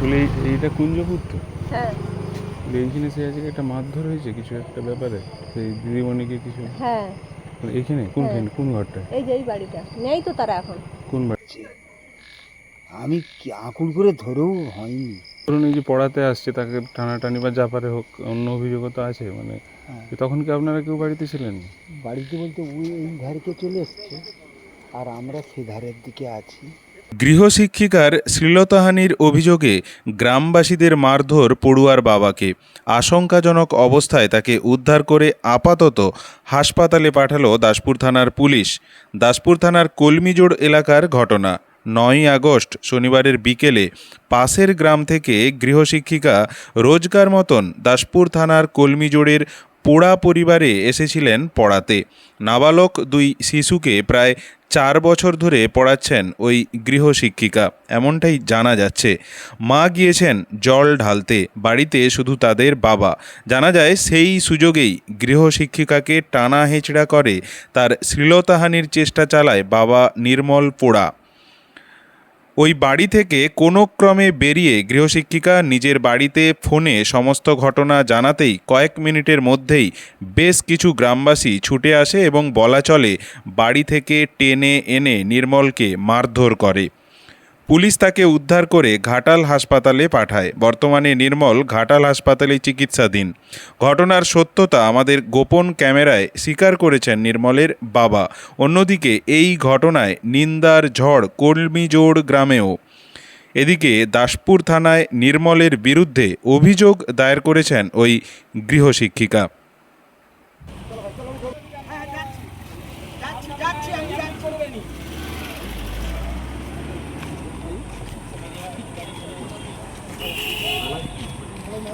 বলে এই- এইটা কুঞ্জপুর তো হ্যাঁ এইখানে সে আজকে একটা মারধর হয়েছে কিছু একটা ব্যাপারে? সেই দিদিমণিকে কিছু? হ্যাঁ। মানে এইখানে? কোনখানে কোন ঘরটা এই যে এই বাড়িটা। নেই তো তারা এখন। কোন বাড়ি? আমি কি আকুল করে ধরেও হয়নি। ধরুন এই যে পড়াতে আসছে তাকে টানাটানি বা জাপারে হোক অন্য অভিযোগও তো আছে মানে হ্যাঁ। তখন কি আপনারা কেউ বাড়িতে ছিলেন? বাড়িতে বলতে ওই এই ধারকে চলে এসছে। আর আমরা সে ধারের দিকে আছি। গৃহশিক্ষিকার শ্লীলতাহানির অভিযোগে গ্রামবাসীদের মারধর পড়ুয়ার বাবাকে। আশঙ্কাজনক অবস্থায় তাকে উদ্ধার করে আপাতত হাসপাতালে পাঠালো দাসপুর থানার পুলিশ। দাসপুর থানার কলমিজোড় এলাকার ঘটনা। নয়ই আগস্ট, শনিবারের বিকেলে পাশের গ্রাম থেকে গৃহশিক্ষিকা রোজকার মতন দাসপুর থানার কলমিজোড়ের পোড়া পরিবারে এসেছিলেন পড়াতে। নাবালক দুই শিশুকে প্রায় চার বছর ধরে পড়াচ্ছেন ওই গৃহশিক্ষিকা। এমনটাই জানা যাচ্ছে। মা গিয়েছেন জল ঢালতে, বাড়িতে শুধু তাদের বাবা। জানা যায় সেই সুযোগেই গৃহশিক্ষিকাকে টানা হেঁচড়া করে তার শ্লীলতাহানির চেষ্টা চালায় বাবা নির্মল পোড়া। ওই বাড়ি থেকে কোনো ক্রমে বেরিয়ে গৃহশিক্ষিকা নিজের বাড়িতে ফোনে সমস্ত ঘটনা জানাতেই কয়েক মিনিটের মধ্যেই বেশ কিছু গ্রামবাসী ছুটে আসে এবং বলা চলে, বাড়ি থেকে টেনে এনে নির্মলকে মারধর করে। পুলিশ তাকে উদ্ধার করে ঘাটাল হাসপাতালে পাঠায়। বর্তমানে নির্মল ঘাটাল হাসপাতালে চিকিৎসাধীন। ঘটনার সত্যতা আমাদের গোপন ক্যামেরায় স্বীকার করেছেন নির্মলের বাবা। অন্যদিকে এই ঘটনায় নিন্দার ঝড় কলমিজোড় গ্রামেও। এদিকে দাসপুর থানায় নির্মলের বিরুদ্ধে অভিযোগ দায়ের করেছেন ওই গৃহশিক্ষিকা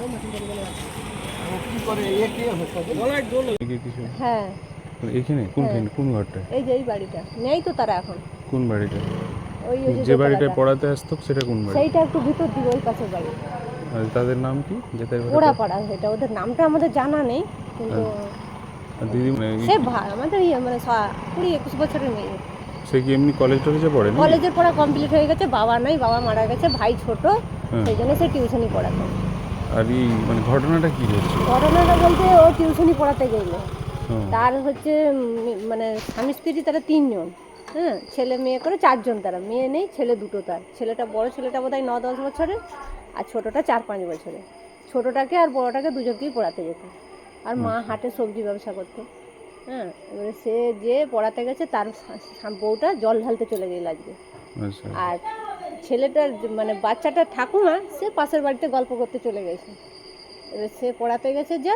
এদিকে কিছু হ্যাঁ। কোনখানে কোন ঘরটা? এই যে এই বাড়িটা। নেই তো তারা এখন। কোন বাড়িটা? ওই যে দোতলাটা। পড়াতে আসতো সেটা কোন বাড়ি? সেইটা একটু ভিতর দিকে ওই পাশের বাড়ি। আর তাদের নাম কি? যেটা ওরা পাড়া সেটা ওদের নামটা আমাদের জানা নেই কিন্তু দিদি মানে সে ভাই আমাদের ইয়ে মানে কুড়ি একুশ বছরের মেয়ে। সে কি এমনি কলেজ টলেজে পড়ে না কলেজের পড়া কমপ্লিট হয়ে গেছে বাবা নাই বাবা মারা গেছে ভাই ছোট হ্যাঁ। সেই জন্য সে টিউশনি পড়াতো। আর এই মানে ঘটনাটা কি হচ্ছে ঘটনাটা বলতে ও টিউশনি পড়াতে গেলো। হ্যাঁ। তার হচ্ছে মানে স্বামী স্ত্রী তারা তিনজন হ্যাঁ? ছেলে মেয়ে করে চারজন তারা মেয়ে নেই ছেলে দুটো তার। ছেলেটা বড় ছেলেটা বোধহয় ন দশ বছরের আর ছোটোটা চার পাঁচ বছরের ছোটোটাকে আর বড়টাকে দুজনকেই পড়াতে যেত। আর মা হাটে সবজি ব্যবসা করতো হ্যাঁ? এবারে সে যে পড়াতে গেছে তার বউটা জল ঢালতে চলে গেল আজকে। আচ্ছা। আর ছেলেটার মানে বাচ্চাটার ঠাকুমা সে পাশের বাড়িতে গল্প করতে চলে গেছে। এবার সে পড়াতে গেছে যে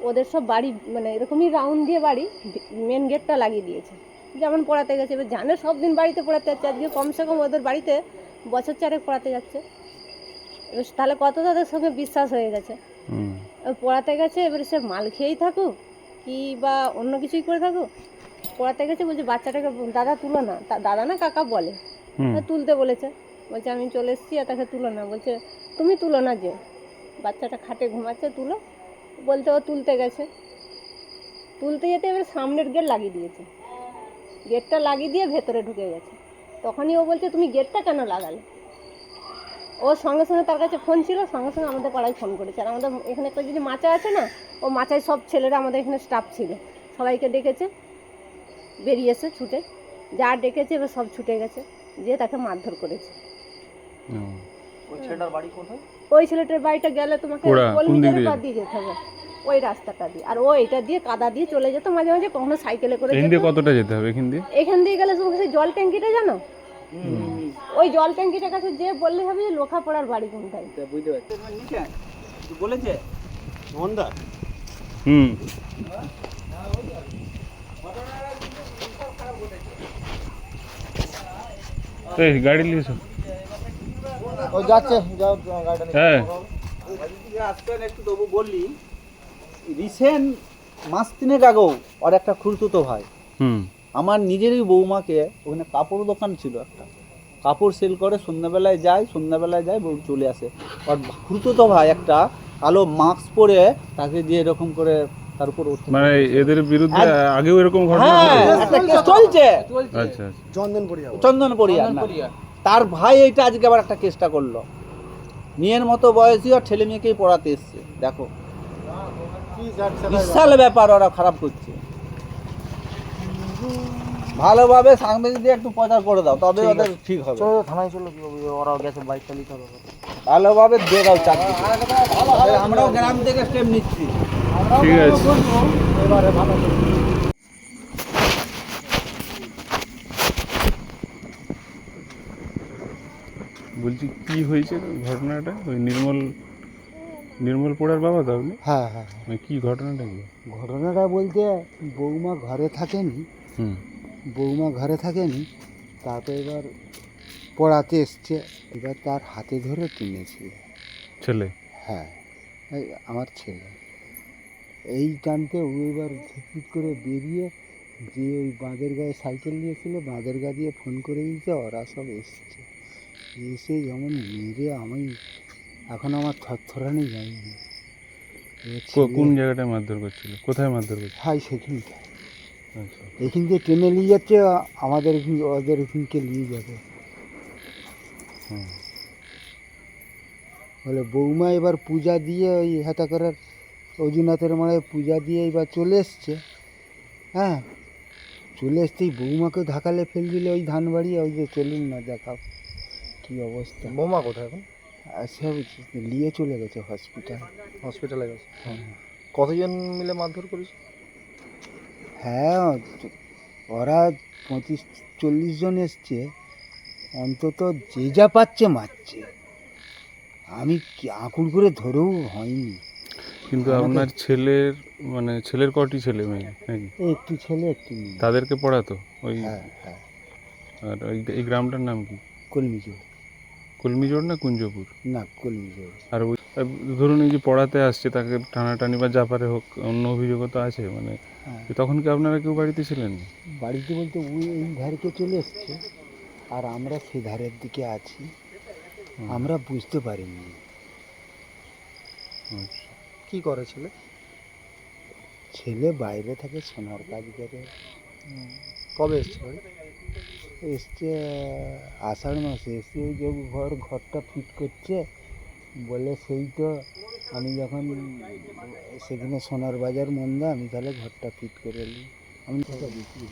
ওদের সব বাড়ি মানে এরকমই রাউন্ড দিয়ে বাড়ি মেন গেটটা লাগিয়ে দিয়েছে। যেমন পড়াতে গেছে এবার জানে সব দিন বাড়িতে পড়াতে যাচ্ছে আজকে কমসে কম ওদের বাড়িতে বছর চারেক পড়াতে যাচ্ছে। এবার তাহলে কত তাদের সঙ্গে বিশ্বাস হয়ে গেছে? এবার পড়াতে গেছে এবারে সে মাল খেয়েই থাকুক কি বা অন্য কিছুই করে থাকুক। পড়াতে গেছে বলছে বাচ্চাটাকে দাদা তুলো না। তা- দাদা না কাকা বলে। তুলতে বলেছে। বলছে, আমি চলে এসেছি, আর তাকে তুলো না। বলছে, তুমি তুলো না যে। বাচ্চাটা খাটে ঘুমাচ্ছে, তুলো। বলতে ও তুলতে গেছে। তুলতে যেতে এবার সামনের গেট লাগিয়ে দিয়েছে। গেটটা লাগিয়ে দিয়ে ভেতরে ঢুকে গেছে। তখনই ও বলছে, তুমি গেটটা কেন লাগালে? ও সঙ্গে সঙ্গে তার কাছে ফোন ছিল, সঙ্গে সঙ্গে আমাদের পাড়ায় ফোন করেছে। আর আমাদের এখানে একটা যদি মাচা আছে না, ও মাচায় সব ছেলেরা আমাদের এখানে স্টাফ ছিল। সবাইকে ডেকেছে বেরিয়েছে ছুটে। যা ডেকেছে, এবার সব ছুটে গেছে যে তাকে মারধর করেছে। ওই ছেলেটার বাড়িটা গেলে তোমাকে দিয়ে? যেতে হবে। ওই রাস্তাটা দিয়ে। আর ও এটা দিয়ে কাদা দিয়ে চলে যেত মাঝে মাঝে কখনো সাইকেলে করে এখান দিয়ে কতটা যেতে হবে এখান দিয়ে? এখান দিয়ে গেলে তোমাকে সেই জল ট্যাঙ্কিটা জানো? ওই জল ট্যাঙ্কিটার কাছে যে বললে হবে যে লোখাপড়ার বাড়ি কোনটায়। বলেছে? হুম। এই গাড়ি নিয়ে। ও যাচ্ছে যাও গাড়িটা হ্যাঁ। একটু তবু বললি রিসেন্ট মাস তিনেক আগেও আর একটা খুলতুতো ভাই। হুম। আমার নিজেরই বৌমাকে ওখানে কাপড় দোকান ছিল একটা। কাপড় সেল করে সন্ধ্যাবেলায় যায় সন্ধ্যাবেলায় যায় বউ চলে আসে। আর খুলতুতো ভাই একটা কালো মাস্ক পরে তাকে দিয়ে এরকম করে তার উপর মানে এদের বিরুদ্ধে আগেও এরকম ঘটনা হ্যাঁ চলছে। আচ্ছা আচ্ছা। চন্দনপড়িয়া। না তার ভাই এইটা আজকে আবার একটা চেষ্টা করল। মেয়ের মতো বয়সী আর ছেলে মেয়েকেই পড়াতে এসছে দেখো। বিশাল ব্যাপার ওরা খারাপ করছে। ভালোভাবে সাংবাদিকদের একটু প্রচার করে দাও তবে ওদের ঠিক হবে। থানায় চলো কি ওরা গেছে বাইক চালিয়ে হবে। ভালোভাবে দেখাও চাকরি আমরাও গ্রাম থেকে স্টেপ নিচ্ছি। ঠিক আছে। বলছি কি হয়েছে ঘটনাটা? ওই নির্মল নির্মল পোড়ার বাবা তো আপনি? হ্যাঁ হ্যাঁ হ্যাঁ। মানে কি ঘটনাটা কি? ঘটনাটা বলতে বৌমা ঘরে থাকেনি। হুম। বৌমা ঘরে থাকেনি তারপর এবার পড়াতে এসছে। এবার তার হাতে ধরে টেনেছিল ছেলে? হ্যাঁ এই আমার ছেলে। এই টানতে ও এবার ঝুপিট করে বেরিয়ে যে ওই বাঁধের গায়ে সাইকেল নিয়েছিল বাঁধের গা দিয়ে ফোন করে দিয়েছে ওরা সব এসছে। এসে যেমন মেরে আমি এখন আমার থরথরানি যায়নি কো- কোন জায়গাটায় মারধর করছিল? কোথায় মারধর করছিল? হাই সেখানটা আচ্ছা। এখান থেকে টেনে নিয়ে যাচ্ছে আমাদের এখান- ওদের এখানকে নিয়ে যাবে। বলে বৌমা এবার পূজা দিয়ে ওই হাতা করার অজুনাথের মাড়ায় পূজা দিয়ে এবার চলে এসছে। হ্যাঁ চলে এসতেই বৌমাকে ধাকালে ফেল দিলে ওই ধান বাড়ি ওই যে চলুন না দেখাও। কী অবস্থা? বোমা কোথায় এখন? সব নিয়ে চলে গেছে হসপিটাল হসপিটালে গেছে? কতজন মিলে মারধর করেছে? হ্যাঁ ওরা পঁচিশ চল্লিশ জন এসছে। অন্তত যে যা পাচ্ছে মারছে। আমি কি- আঁকুড় করে ধরেও হয়নি। কিন্তু আপনার ছেলের মানে ছেলের কটি ছেলে মেয়ে নাকি? একটু ছেলে একটু মেয়ে। তাদেরকে পড়াতো? ওই হ্যাঁ হ্যাঁ। আর ওই এই গ্রামটার নাম কি? কলমিজোর কলমিজোড় না কুঞ্জপুর? না কলমিজোর আর ওই ধরুন এই যে পড়াতে আসছে তাকে টানাটানি বা জাপারে হোক অন্য অভিযোগও তো আছে মানে হ্যাঁ। তখন কি আপনারা কেউ বাড়িতে ছিলেন? বাড়িতে বলতে ওই এই ধারকে চলে এসছে। আর আমরা সে ধারের দিকে আছি। আমরা বুঝতে পারিনি। আচ্ছা। কি করে ছেলে? ছেলে বাইরে থাকে সোনার কাজ করে। কবে এসছে বাড়ি? এসছে, আষাঢ় মাসে। এসে যে ঘর, ঘরটা ফিট করছে, বলে সেই তো আমি যখন সেখানে সোনার বাজার মন্দা, আমি তাহলে ঘরটা ফিট করে নিই। আমি সেটা বিক্রি